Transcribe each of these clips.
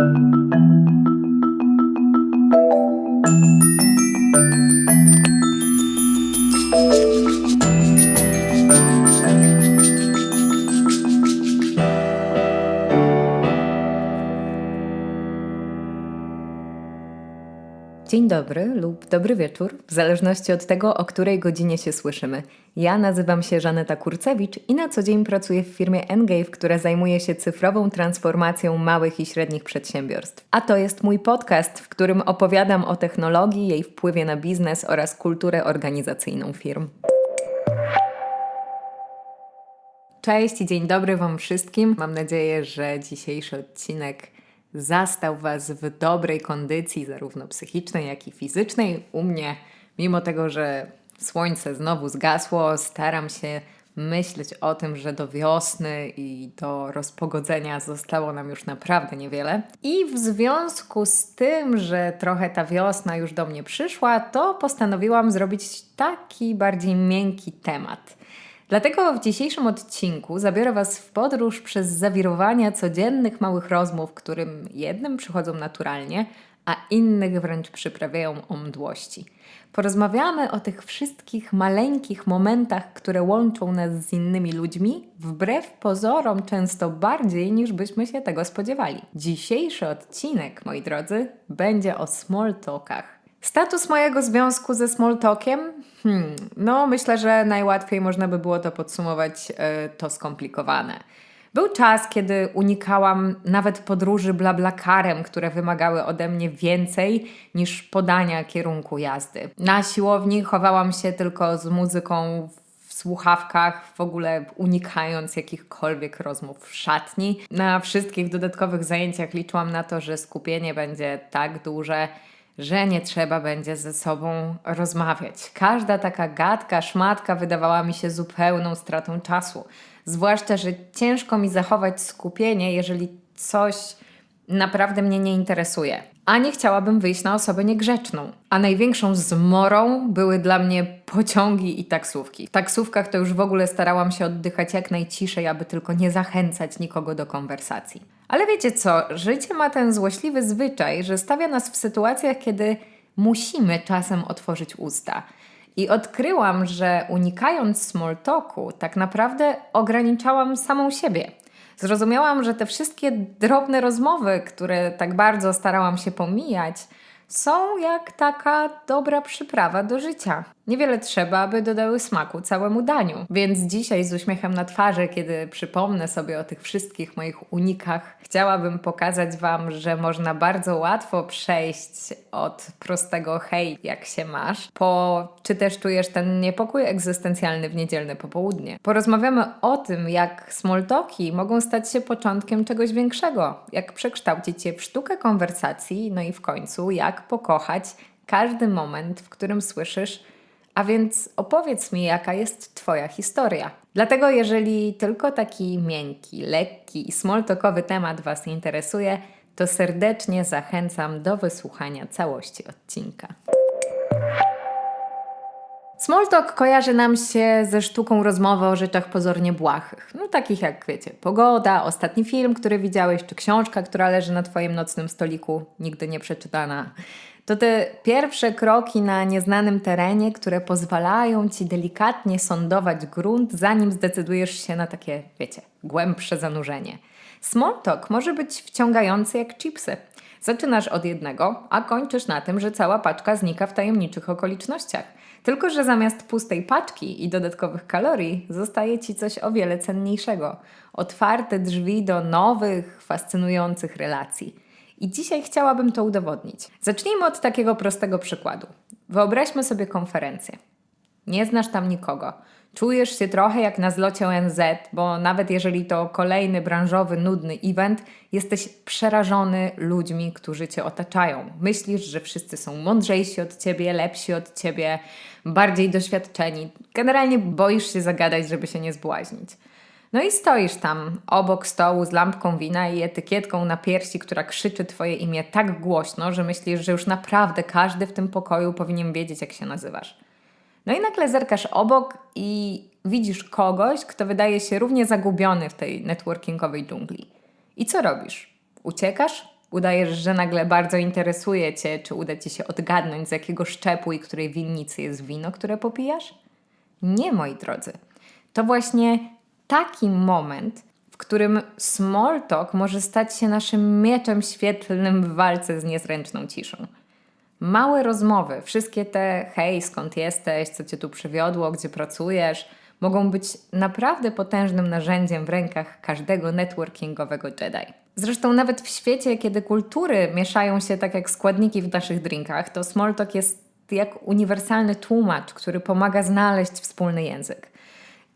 Dzień dobry lub dobry wieczór, w zależności od tego, o której godzinie się słyszymy. Ja nazywam się Żaneta Kurcewicz i na co dzień pracuję w firmie Engave, która zajmuje się cyfrową transformacją małych i średnich przedsiębiorstw. A to jest mój podcast, w którym opowiadam o technologii, jej wpływie na biznes oraz kulturę organizacyjną firm. Cześć i dzień dobry Wam wszystkim. Mam nadzieję, że dzisiejszy odcinek zastał Was w dobrej kondycji, zarówno psychicznej, jak i fizycznej. U mnie, mimo tego, że słońce znowu zgasło, staram się myśleć o tym, że do wiosny i do rozpogodzenia zostało nam już naprawdę niewiele. I w związku z tym, że trochę ta wiosna już do mnie przyszła, to postanowiłam zrobić taki bardziej miękki temat. Dlatego w dzisiejszym odcinku zabiorę Was w podróż przez zawirowania codziennych małych rozmów, którym jednym przychodzą naturalnie, a innych wręcz przyprawiają o mdłości. Porozmawiamy o tych wszystkich maleńkich momentach, które łączą nas z innymi ludźmi, wbrew pozorom często bardziej niż byśmy się tego spodziewali. Dzisiejszy odcinek, moi drodzy, będzie o small talkach. Status mojego związku ze Smalltalkiem? Hmm, no myślę, że najłatwiej można by było to podsumować e, to skomplikowane. Był czas, kiedy unikałam nawet podróży blablakarem, które wymagały ode mnie więcej niż podania kierunku jazdy. Na siłowni chowałam się tylko z muzyką w słuchawkach, w ogóle unikając jakichkolwiek rozmów w szatni. Na wszystkich dodatkowych zajęciach liczyłam na to, że skupienie będzie tak duże, że nie trzeba będzie ze sobą rozmawiać. Każda taka gadka, szmatka wydawała mi się zupełną stratą czasu. Zwłaszcza, że ciężko mi zachować skupienie, jeżeli coś naprawdę mnie nie interesuje. A nie chciałabym wyjść na osobę niegrzeczną. A największą zmorą były dla mnie pociągi i taksówki. W taksówkach to już w ogóle starałam się oddychać jak najciszej, aby tylko nie zachęcać nikogo do konwersacji. Ale wiecie co, życie ma ten złośliwy zwyczaj, że stawia nas w sytuacjach, kiedy musimy czasem otworzyć usta. I odkryłam, że unikając small talku, tak naprawdę ograniczałam samą siebie. Zrozumiałam, że te wszystkie drobne rozmowy, które tak bardzo starałam się pomijać, są jak taka dobra przyprawa do życia. Niewiele trzeba, aby dodały smaku całemu daniu. Więc dzisiaj z uśmiechem na twarzy, kiedy przypomnę sobie o tych wszystkich moich unikach, chciałabym pokazać Wam, że można bardzo łatwo przejść od prostego hej, jak się masz, po czy też czujesz ten niepokój egzystencjalny w niedzielne popołudnie. Porozmawiamy o tym, jak smalltalki mogą stać się początkiem czegoś większego, jak przekształcić je w sztukę konwersacji, no i w końcu jak pokochać każdy moment, w którym słyszysz a więc opowiedz mi, jaka jest Twoja historia. Dlatego, jeżeli tylko taki miękki, lekki i smalltalkowy temat Was interesuje, to serdecznie zachęcam do wysłuchania całości odcinka. Smalltalk kojarzy nam się ze sztuką rozmowy o rzeczach pozornie błahych. No takich jak, wiecie, pogoda, ostatni film, który widziałeś, czy książka, która leży na Twoim nocnym stoliku, nigdy nie przeczytana. To te pierwsze kroki na nieznanym terenie, które pozwalają Ci delikatnie sondować grunt, zanim zdecydujesz się na takie, wiecie, głębsze zanurzenie. Small talk może być wciągający jak chipsy. Zaczynasz od jednego, a kończysz na tym, że cała paczka znika w tajemniczych okolicznościach. Tylko, że zamiast pustej paczki i dodatkowych kalorii zostaje Ci coś o wiele cenniejszego. Otwarte drzwi do nowych, fascynujących relacji. I dzisiaj chciałabym to udowodnić. Zacznijmy od takiego prostego przykładu. Wyobraźmy sobie konferencję. Nie znasz tam nikogo. Czujesz się trochę jak na zlocie ONZ, bo nawet jeżeli to kolejny branżowy, nudny event, jesteś przerażony ludźmi, którzy cię otaczają. Myślisz, że wszyscy są mądrzejsi od ciebie, lepsi od ciebie, bardziej doświadczeni. Generalnie boisz się zagadać, żeby się nie zbłaźnić. No i stoisz tam obok stołu z lampką wina i etykietką na piersi, która krzyczy twoje imię tak głośno, że myślisz, że już naprawdę każdy w tym pokoju powinien wiedzieć, jak się nazywasz. No i nagle zerkasz obok i widzisz kogoś, kto wydaje się równie zagubiony w tej networkingowej dżungli. I co robisz? Uciekasz? Udajesz, że nagle bardzo interesuje Cię, czy uda Ci się odgadnąć, z jakiego szczepu i której winnicy jest wino, które popijasz? Nie, moi drodzy. To właśnie taki moment, w którym small talk może stać się naszym mieczem świetlnym w walce z niezręczną ciszą. Małe rozmowy, wszystkie te hej, skąd jesteś, co cię tu przywiodło, gdzie pracujesz, mogą być naprawdę potężnym narzędziem w rękach każdego networkingowego Jedi. Zresztą nawet w świecie, kiedy kultury mieszają się tak jak składniki w naszych drinkach, to small talk jest jak uniwersalny tłumacz, który pomaga znaleźć wspólny język.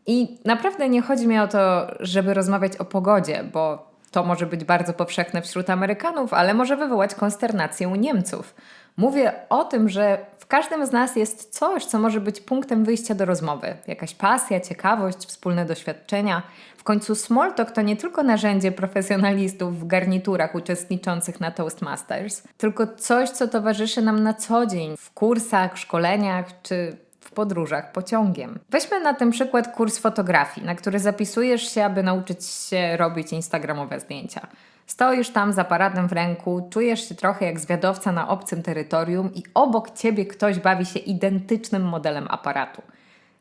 I naprawdę nie chodzi mi o to, żeby rozmawiać o pogodzie, bo to może być bardzo powszechne wśród Amerykanów, ale może wywołać konsternację u Niemców. Mówię o tym, że w każdym z nas jest coś, co może być punktem wyjścia do rozmowy. Jakaś pasja, ciekawość, wspólne doświadczenia. W końcu small talk to nie tylko narzędzie profesjonalistów w garniturach uczestniczących na Toastmasters, tylko coś, co towarzyszy nam na co dzień w kursach, szkoleniach czy w podróżach pociągiem. Weźmy na ten przykład kurs fotografii, na który zapisujesz się, aby nauczyć się robić instagramowe zdjęcia. Stoisz tam z aparatem w ręku, czujesz się trochę jak zwiadowca na obcym terytorium i obok ciebie ktoś bawi się identycznym modelem aparatu.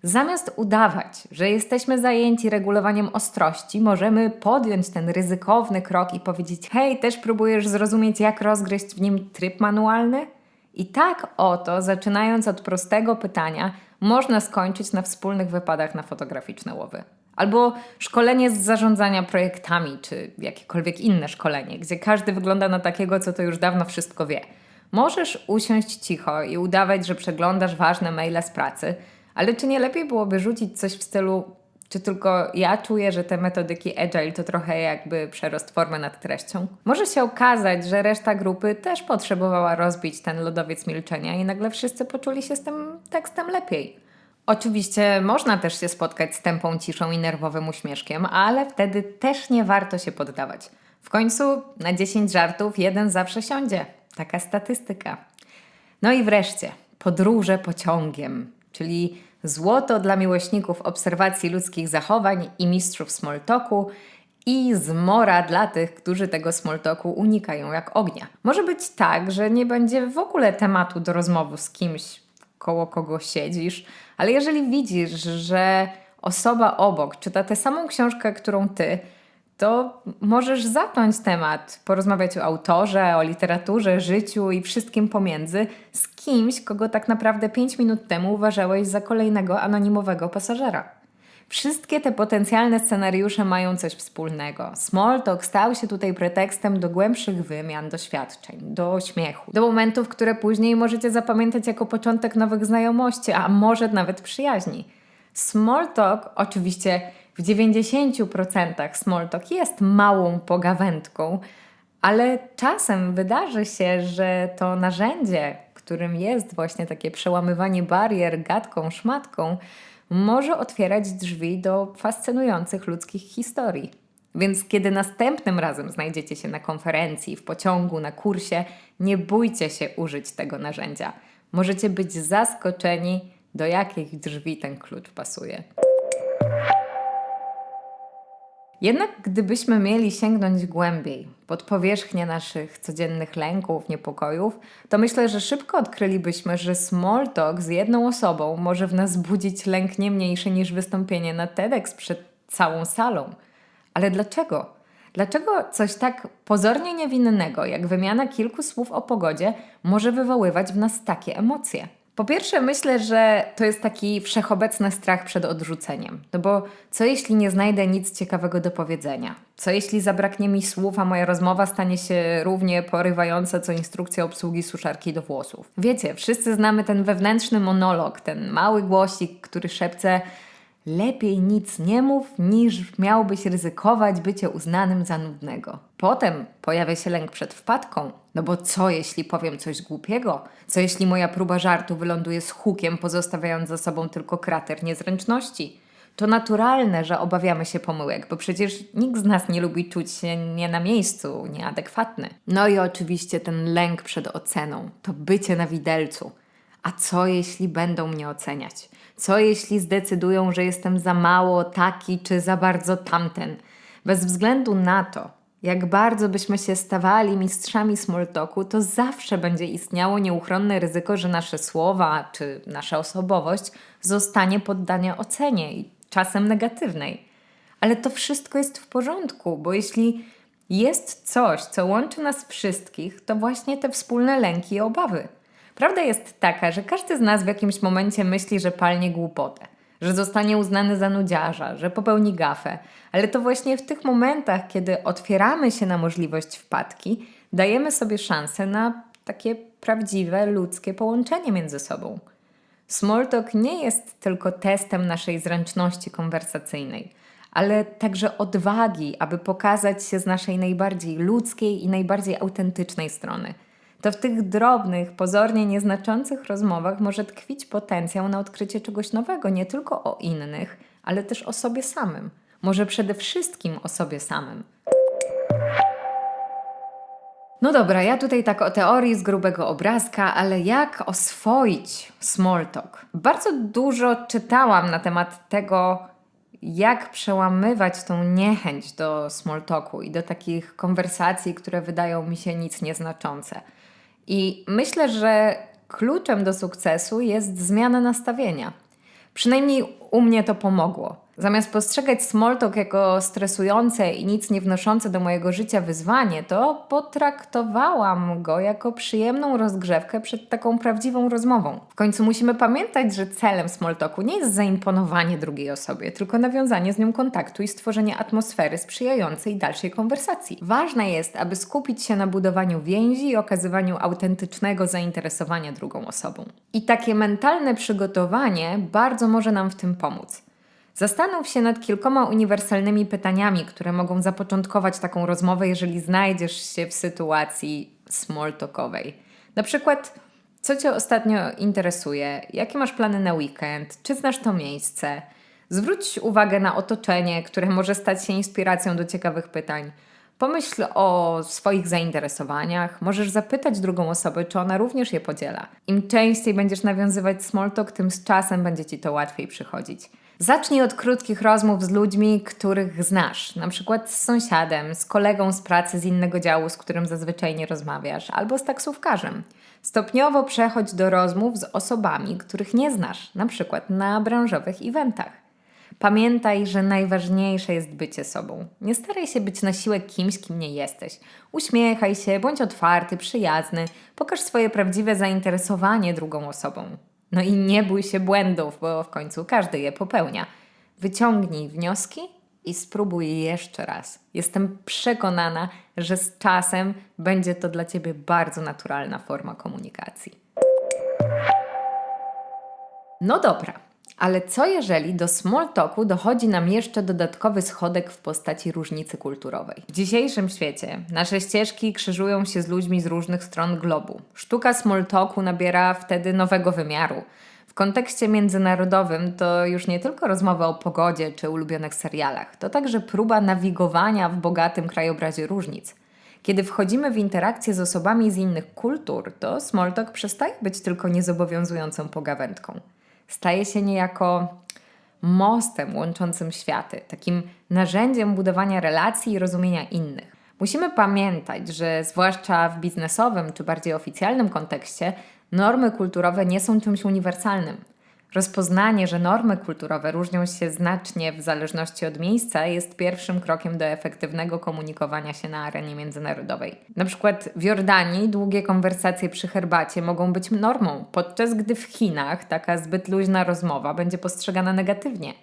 Zamiast udawać, że jesteśmy zajęci regulowaniem ostrości, możemy podjąć ten ryzykowny krok i powiedzieć: Hej, też próbujesz zrozumieć, jak rozgryźć w nim tryb manualny? I tak oto, zaczynając od prostego pytania, można skończyć na wspólnych wypadach na fotograficzne łowy. Albo szkolenie z zarządzania projektami, czy jakiekolwiek inne szkolenie, gdzie każdy wygląda na takiego, co to już dawno wszystko wie. Możesz usiąść cicho i udawać, że przeglądasz ważne maile z pracy, ale czy nie lepiej byłoby rzucić coś w stylu, czy tylko ja czuję, że te metodyki agile to trochę jakby przerost formy nad treścią? Może się okazać, że reszta grupy też potrzebowała rozbić ten lodowiec milczenia i nagle wszyscy poczuli się z tym tekstem lepiej. Oczywiście można też się spotkać z tępą ciszą i nerwowym uśmieszkiem, ale wtedy też nie warto się poddawać. W końcu na 10 żartów jeden zawsze siądzie. Taka statystyka. No i wreszcie podróże pociągiem, czyli złoto dla miłośników obserwacji ludzkich zachowań i mistrzów smalltalku i zmora dla tych, którzy tego smalltalku unikają jak ognia. Może być tak, że nie będzie w ogóle tematu do rozmowy z kimś, koło kogo siedzisz, ale jeżeli widzisz, że osoba obok czyta tę samą książkę, którą ty, to możesz zacząć temat, porozmawiać o autorze, o literaturze, życiu i wszystkim pomiędzy z kimś, kogo tak naprawdę 5 minut temu uważałeś za kolejnego anonimowego pasażera. Wszystkie te potencjalne scenariusze mają coś wspólnego. Smalltalk stał się tutaj pretekstem do głębszych wymian, doświadczeń, do śmiechu, do momentów, które później możecie zapamiętać jako początek nowych znajomości, a może nawet przyjaźni. Smalltalk oczywiście w 90% smalltalk jest małą pogawędką, ale czasem wydarzy się, że to narzędzie, którym jest właśnie takie przełamywanie barier gadką, szmatką, może otwierać drzwi do fascynujących ludzkich historii. Więc kiedy następnym razem znajdziecie się na konferencji, w pociągu, na kursie, nie bójcie się użyć tego narzędzia. Możecie być zaskoczeni, do jakich drzwi ten klucz pasuje. Jednak gdybyśmy mieli sięgnąć głębiej, pod powierzchnię naszych codziennych lęków, niepokojów, to myślę, że szybko odkrylibyśmy, że small talk z jedną osobą może w nas budzić lęk nie mniejszy niż wystąpienie na TEDx przed całą salą. Ale dlaczego? Dlaczego coś tak pozornie niewinnego, jak wymiana kilku słów o pogodzie, może wywoływać w nas takie emocje? Po pierwsze, myślę, że to jest taki wszechobecny strach przed odrzuceniem. No bo co jeśli nie znajdę nic ciekawego do powiedzenia? Co jeśli zabraknie mi słów, a moja rozmowa stanie się równie porywająca co instrukcja obsługi suszarki do włosów? Wiecie, wszyscy znamy ten wewnętrzny monolog, ten mały głosik, który szepce Lepiej nic nie mów, niż miałbyś ryzykować bycie uznanym za nudnego. Potem pojawia się lęk przed wpadką, no bo co jeśli powiem coś głupiego? Co jeśli moja próba żartu wyląduje z hukiem, pozostawiając za sobą tylko krater niezręczności? To naturalne, że obawiamy się pomyłek, bo przecież nikt z nas nie lubi czuć się nie na miejscu, nieadekwatny. No i oczywiście ten lęk przed oceną, to bycie na widelcu. A co jeśli będą mnie oceniać? Co jeśli zdecydują, że jestem za mało taki czy za bardzo tamten? Bez względu na to, Jak bardzo byśmy się stawali mistrzami small talku, to zawsze będzie istniało nieuchronne ryzyko, że nasze słowa czy nasza osobowość zostanie poddana ocenie i czasem negatywnej. Ale to wszystko jest w porządku, bo jeśli jest coś, co łączy nas wszystkich, to właśnie te wspólne lęki i obawy. Prawda jest taka, że każdy z nas w jakimś momencie myśli, że palnie głupotę, że zostanie uznany za nudziarza, że popełni gafę, ale to właśnie w tych momentach, kiedy otwieramy się na możliwość wpadki, dajemy sobie szansę na takie prawdziwe ludzkie połączenie między sobą. Smalltalk nie jest tylko testem naszej zręczności konwersacyjnej, ale także odwagi, aby pokazać się z naszej najbardziej ludzkiej i najbardziej autentycznej strony. To w tych drobnych, pozornie nieznaczących rozmowach może tkwić potencjał na odkrycie czegoś nowego, nie tylko o innych, ale też o sobie samym. Może przede wszystkim o sobie samym. No dobra, ja tutaj tak o teorii z grubego obrazka, ale jak oswoić small talk? Bardzo dużo czytałam na temat tego, jak przełamywać tą niechęć do small talku i do takich konwersacji, które wydają mi się nic nieznaczące. I myślę, że kluczem do sukcesu jest zmiana nastawienia. Przynajmniej u mnie to pomogło. Zamiast postrzegać small talk jako stresujące i nic nie wnoszące do mojego życia wyzwanie, to potraktowałam go jako przyjemną rozgrzewkę przed taką prawdziwą rozmową. W końcu musimy pamiętać, że celem small talku nie jest zaimponowanie drugiej osobie, tylko nawiązanie z nią kontaktu i stworzenie atmosfery sprzyjającej dalszej konwersacji. Ważne jest, aby skupić się na budowaniu więzi i okazywaniu autentycznego zainteresowania drugą osobą. I takie mentalne przygotowanie bardzo może nam w tym pomóc. Zastanów się nad kilkoma uniwersalnymi pytaniami, które mogą zapoczątkować taką rozmowę, jeżeli znajdziesz się w sytuacji small talkowej. Na przykład, co Cię ostatnio interesuje? Jakie masz plany na weekend? Czy znasz to miejsce? Zwróć uwagę na otoczenie, które może stać się inspiracją do ciekawych pytań. Pomyśl o swoich zainteresowaniach. Możesz zapytać drugą osobę, czy ona również je podziela. Im częściej będziesz nawiązywać small talk, tym z czasem będzie ci to łatwiej przychodzić. Zacznij od krótkich rozmów z ludźmi, których znasz, na przykład z sąsiadem, z kolegą z pracy z innego działu, z którym zazwyczaj nie rozmawiasz, albo z taksówkarzem. Stopniowo przechodź do rozmów z osobami, których nie znasz, na przykład na branżowych eventach. Pamiętaj, że najważniejsze jest bycie sobą. Nie staraj się być na siłę kimś, kim nie jesteś. Uśmiechaj się, bądź otwarty, przyjazny, pokaż swoje prawdziwe zainteresowanie drugą osobą. No i nie bój się błędów, bo w końcu każdy je popełnia. Wyciągnij wnioski i spróbuj jeszcze raz. Jestem przekonana, że z czasem będzie to dla Ciebie bardzo naturalna forma komunikacji. No dobra, ale co jeżeli do small talku dochodzi nam jeszcze dodatkowy schodek w postaci różnicy kulturowej? W dzisiejszym świecie nasze ścieżki krzyżują się z ludźmi z różnych stron globu. Sztuka small talku nabiera wtedy nowego wymiaru. W kontekście międzynarodowym to już nie tylko rozmowa o pogodzie czy ulubionych serialach, to także próba nawigowania w bogatym krajobrazie różnic. Kiedy wchodzimy w interakcję z osobami z innych kultur, to small talk przestaje być tylko niezobowiązującą pogawędką staje się niejako mostem łączącym światy, takim narzędziem budowania relacji i rozumienia innych. Musimy pamiętać, że zwłaszcza w biznesowym czy bardziej oficjalnym kontekście normy kulturowe nie są czymś uniwersalnym. Rozpoznanie, że normy kulturowe różnią się znacznie w zależności od miejsca, jest pierwszym krokiem do efektywnego komunikowania się na arenie międzynarodowej. Na przykład w Jordanii długie konwersacje przy herbacie mogą być normą, podczas gdy w Chinach taka zbyt luźna rozmowa będzie postrzegana negatywnie.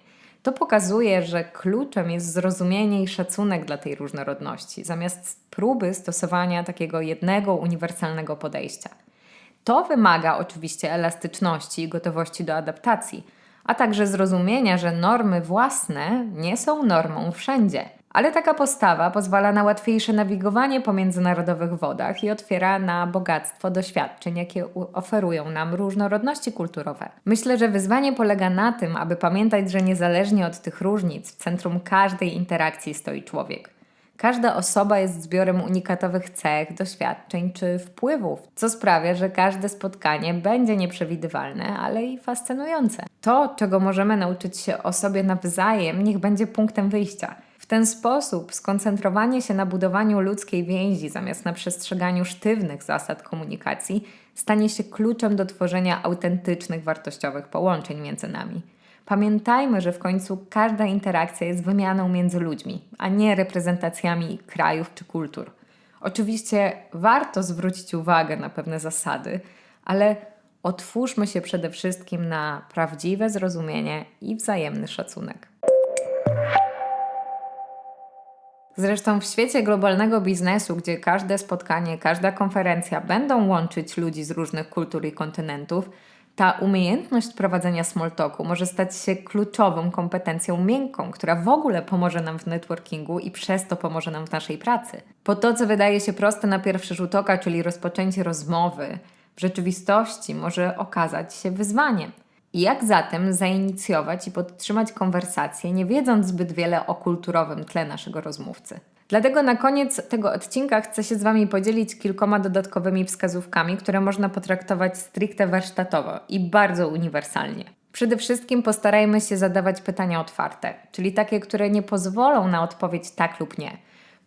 To pokazuje, że kluczem jest zrozumienie i szacunek dla tej różnorodności, zamiast próby stosowania takiego jednego uniwersalnego podejścia. To wymaga oczywiście elastyczności i gotowości do adaptacji, a także zrozumienia, że normy własne nie są normą wszędzie. Ale taka postawa pozwala na łatwiejsze nawigowanie po międzynarodowych wodach i otwiera na bogactwo doświadczeń, jakie oferują nam różnorodności kulturowe. Myślę, że wyzwanie polega na tym, aby pamiętać, że niezależnie od tych różnic, w centrum każdej interakcji stoi człowiek. Każda osoba jest zbiorem unikatowych cech, doświadczeń czy wpływów, co sprawia, że każde spotkanie będzie nieprzewidywalne, ale i fascynujące. To, czego możemy nauczyć się o sobie nawzajem, niech będzie punktem wyjścia. ten sposób skoncentrowanie się na budowaniu ludzkiej więzi zamiast na przestrzeganiu sztywnych zasad komunikacji stanie się kluczem do tworzenia autentycznych, wartościowych połączeń między nami. Pamiętajmy, że w końcu każda interakcja jest wymianą między ludźmi, a nie reprezentacjami krajów czy kultur. Oczywiście warto zwrócić uwagę na pewne zasady, ale otwórzmy się przede wszystkim na prawdziwe zrozumienie i wzajemny szacunek. Zresztą w świecie globalnego biznesu, gdzie każde spotkanie, każda konferencja będą łączyć ludzi z różnych kultur i kontynentów, ta umiejętność prowadzenia small talku może stać się kluczową kompetencją miękką, która w ogóle pomoże nam w networkingu i przez to pomoże nam w naszej pracy. Po to, co wydaje się proste na pierwszy rzut oka, czyli rozpoczęcie rozmowy, w rzeczywistości może okazać się wyzwaniem. I jak zatem zainicjować i podtrzymać konwersację, nie wiedząc zbyt wiele o kulturowym tle naszego rozmówcy? Dlatego na koniec tego odcinka chcę się z Wami podzielić kilkoma dodatkowymi wskazówkami, które można potraktować stricte warsztatowo i bardzo uniwersalnie. Przede wszystkim postarajmy się zadawać pytania otwarte, czyli takie, które nie pozwolą na odpowiedź tak lub nie.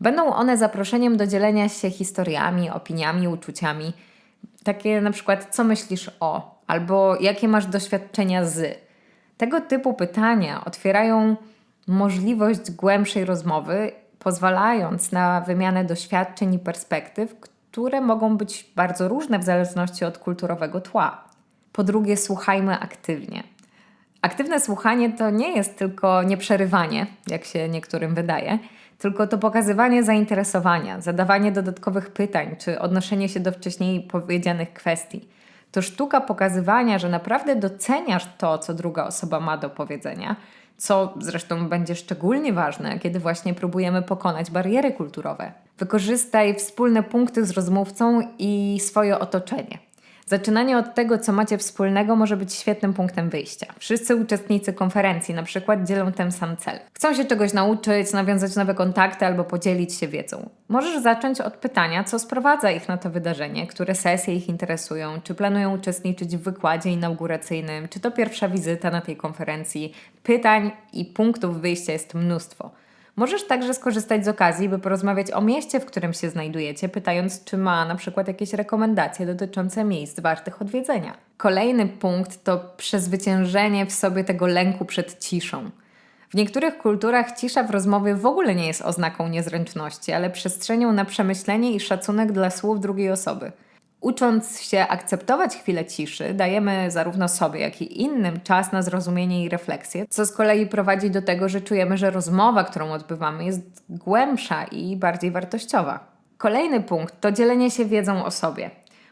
Będą one zaproszeniem do dzielenia się historiami, opiniami, uczuciami. Takie na przykład, co myślisz o, albo jakie masz doświadczenia z. Tego typu pytania otwierają możliwość głębszej rozmowy pozwalając na wymianę doświadczeń i perspektyw, które mogą być bardzo różne w zależności od kulturowego tła. Po drugie, słuchajmy aktywnie. Aktywne słuchanie to nie jest tylko nieprzerywanie, jak się niektórym wydaje, tylko to pokazywanie zainteresowania, zadawanie dodatkowych pytań czy odnoszenie się do wcześniej powiedzianych kwestii. To sztuka pokazywania, że naprawdę doceniasz to, co druga osoba ma do powiedzenia, co zresztą będzie szczególnie ważne, kiedy właśnie próbujemy pokonać bariery kulturowe. Wykorzystaj wspólne punkty z rozmówcą i swoje otoczenie. Zaczynanie od tego, co macie wspólnego, może być świetnym punktem wyjścia. Wszyscy uczestnicy konferencji na przykład dzielą ten sam cel. Chcą się czegoś nauczyć, nawiązać nowe kontakty albo podzielić się wiedzą. Możesz zacząć od pytania, co sprowadza ich na to wydarzenie, które sesje ich interesują, czy planują uczestniczyć w wykładzie inauguracyjnym, czy to pierwsza wizyta na tej konferencji. Pytań i punktów wyjścia jest mnóstwo. Możesz także skorzystać z okazji, by porozmawiać o mieście, w którym się znajdujecie, pytając, czy ma na przykład jakieś rekomendacje dotyczące miejsc wartych odwiedzenia. Kolejny punkt to przezwyciężenie w sobie tego lęku przed ciszą. W niektórych kulturach cisza w rozmowie w ogóle nie jest oznaką niezręczności, ale przestrzenią na przemyślenie i szacunek dla słów drugiej osoby. Ucząc się akceptować chwilę ciszy, dajemy zarówno sobie, jak i innym czas na zrozumienie i refleksję, co z kolei prowadzi do tego, że czujemy, że rozmowa, którą odbywamy, jest głębsza i bardziej wartościowa. Kolejny punkt to dzielenie się wiedzą o sobie.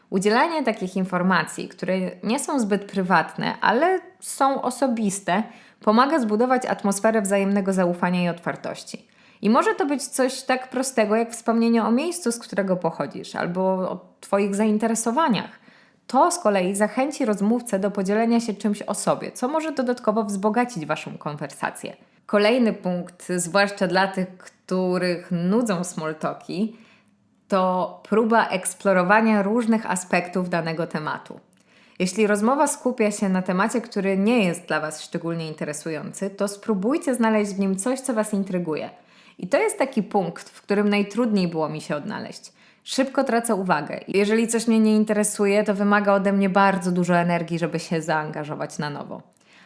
Udzielanie takich informacji, które nie są zbyt prywatne, ale są osobiste, pomaga zbudować atmosferę wzajemnego zaufania i otwartości. I może to być coś tak prostego, jak wspomnienie o miejscu, z którego pochodzisz, albo o Twoich zainteresowaniach. To z kolei zachęci rozmówcę do podzielenia się czymś o sobie, co może dodatkowo wzbogacić Waszą konwersację. Kolejny punkt, zwłaszcza dla tych, których nudzą small talki, to próba eksplorowania różnych aspektów danego tematu. Jeśli rozmowa skupia się na temacie, który nie jest dla Was szczególnie interesujący, to spróbujcie znaleźć w nim coś, co Was intryguje – i to jest taki punkt, w którym najtrudniej było mi się odnaleźć. Szybko tracę uwagę. Jeżeli coś mnie nie interesuje, to wymaga ode mnie bardzo dużo energii, żeby się zaangażować na nowo.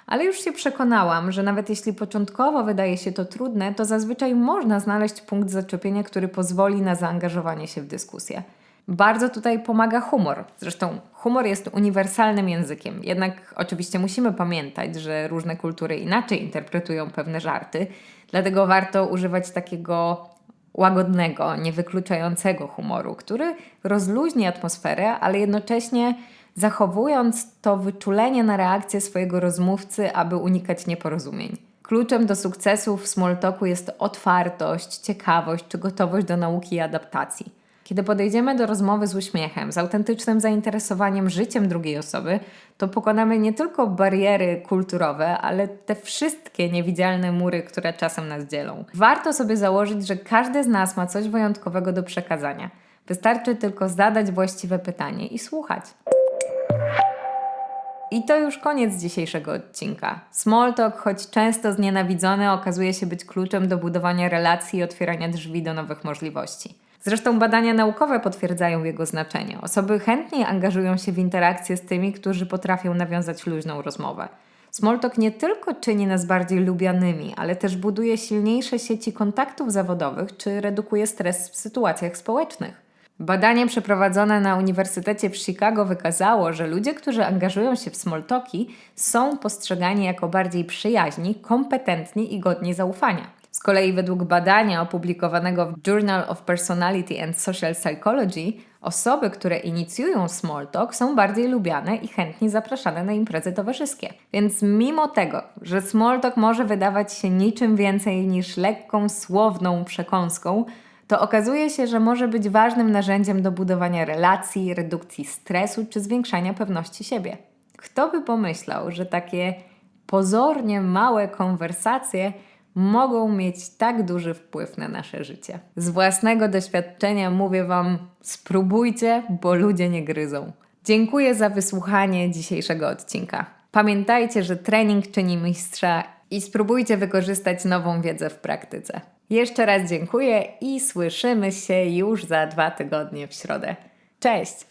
Ale już się przekonałam, że nawet jeśli początkowo wydaje się to trudne, to zazwyczaj można znaleźć punkt zaczepienia, który pozwoli na zaangażowanie się w dyskusję. Bardzo tutaj pomaga humor. Zresztą humor jest uniwersalnym językiem, jednak oczywiście musimy pamiętać, że różne kultury inaczej interpretują pewne żarty, dlatego warto używać takiego łagodnego, niewykluczającego humoru, który rozluźni atmosferę, ale jednocześnie zachowując to wyczulenie na reakcję swojego rozmówcy, aby unikać nieporozumień. Kluczem do sukcesu w small talku jest otwartość, ciekawość czy gotowość do nauki i adaptacji. Kiedy podejdziemy do rozmowy z uśmiechem, z autentycznym zainteresowaniem życiem drugiej osoby, to pokonamy nie tylko bariery kulturowe, ale te wszystkie niewidzialne mury, które czasem nas dzielą. Warto sobie założyć, że każdy z nas ma coś wyjątkowego do przekazania. Wystarczy tylko zadać właściwe pytanie i słuchać. I to już koniec dzisiejszego odcinka. Smalltalk, choć często znienawidzony, okazuje się być kluczem do budowania relacji i otwierania drzwi do nowych możliwości. Zresztą badania naukowe potwierdzają jego znaczenie. Osoby chętniej angażują się w interakcje z tymi, którzy potrafią nawiązać luźną rozmowę. Smalltalk nie tylko czyni nas bardziej lubianymi, ale też buduje silniejsze sieci kontaktów zawodowych czy redukuje stres w sytuacjach społecznych. Badanie przeprowadzone na Uniwersytecie w Chicago wykazało, że ludzie, którzy angażują się w smalltalki, są postrzegani jako bardziej przyjaźni, kompetentni i godni zaufania. Z kolei według badania opublikowanego w Journal of Personality and Social Psychology, osoby, które inicjują small talk są bardziej lubiane i chętnie zapraszane na imprezy towarzyskie. Więc mimo tego, że small talk może wydawać się niczym więcej niż lekką, słowną przekąską, to okazuje się, że może być ważnym narzędziem do budowania relacji, redukcji stresu czy zwiększania pewności siebie. Kto by pomyślał, że takie pozornie małe konwersacje mogą mieć tak duży wpływ na nasze życie. Z własnego doświadczenia mówię Wam: spróbujcie, bo ludzie nie gryzą. Dziękuję za wysłuchanie dzisiejszego odcinka. Pamiętajcie, że trening czyni mistrza i spróbujcie wykorzystać nową wiedzę w praktyce. Jeszcze raz dziękuję i słyszymy się już za dwa tygodnie w środę. Cześć!